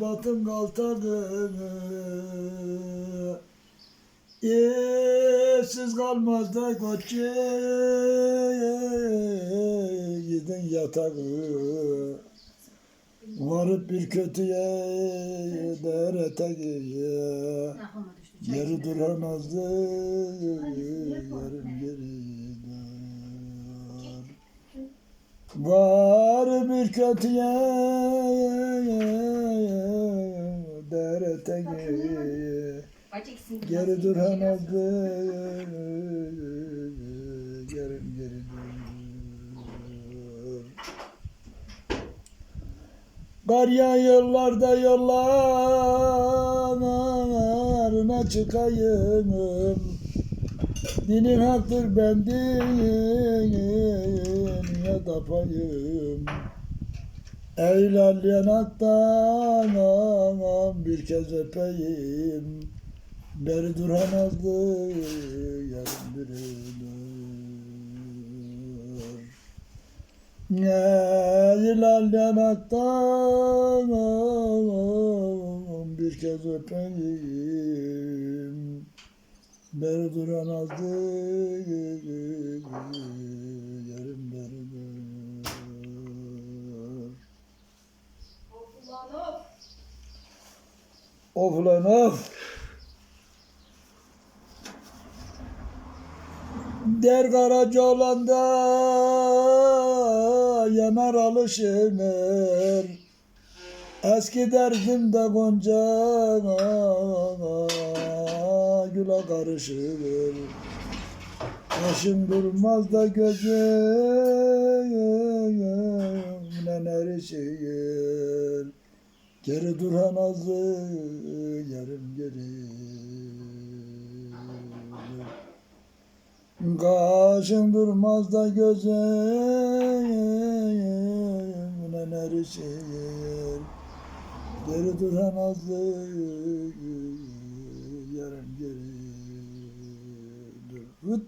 batın kaltağını İşsiz kalmaz da koç Gidin yatağı Varıp bir kötüye der eteğe Aklıma düştü. Çay Geri duramazdı yarım geri. Var bir kötüye ikisini Geri duramazdı yiyeceğiz. yarım geri dön. Kar yağıyorlarda yollarına çıkayım Dinin haktır ben din ya da payım Eylal yanaktan bir kez öpeyim. Beri duramazdı yarım bir Eylal yanaktan bir kez öpeyim. Beri duramazdı yarım beri dur. Of lan of. Der karaca olanda yanar alışınır. Eski derzimde gonca güle karışır. Yaşım durmaz da gözümle erişir. Geri duran azı yarım geri. Kaşın durmaz da gözümle erişir. Geri duran azı yarım geri. Dur.